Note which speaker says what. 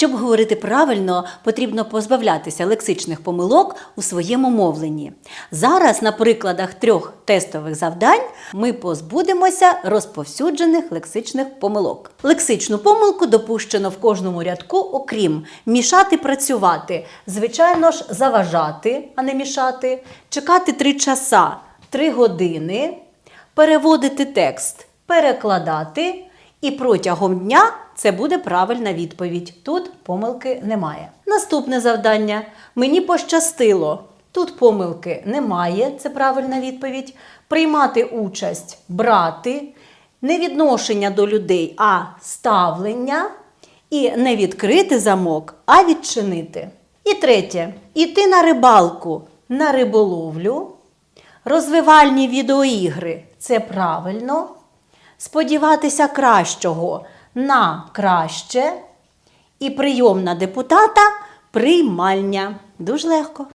Speaker 1: Щоб говорити правильно, потрібно позбавлятися лексичних помилок у своєму мовленні. Зараз на прикладах трьох тестових завдань ми позбудемося розповсюджених лексичних помилок. Лексичну помилку допущено в кожному рядку, окрім мішати працювати, звичайно ж, заважати, а не мішати, чекати три часа, три години, переводити текст, перекладати. І протягом дня це буде правильна відповідь. Тут помилки немає. Наступне завдання. Мені пощастило. Тут помилки немає, це правильна відповідь. Приймати участь, брати, не відношення до людей, а ставлення. І не відкрити замок, а відчинити. І третє іти на рибалку, на риболовлю. Розвивальні відеоігри це правильно. Сподіватися кращого на краще. І прийом на депутата приймальня. Дуже легко.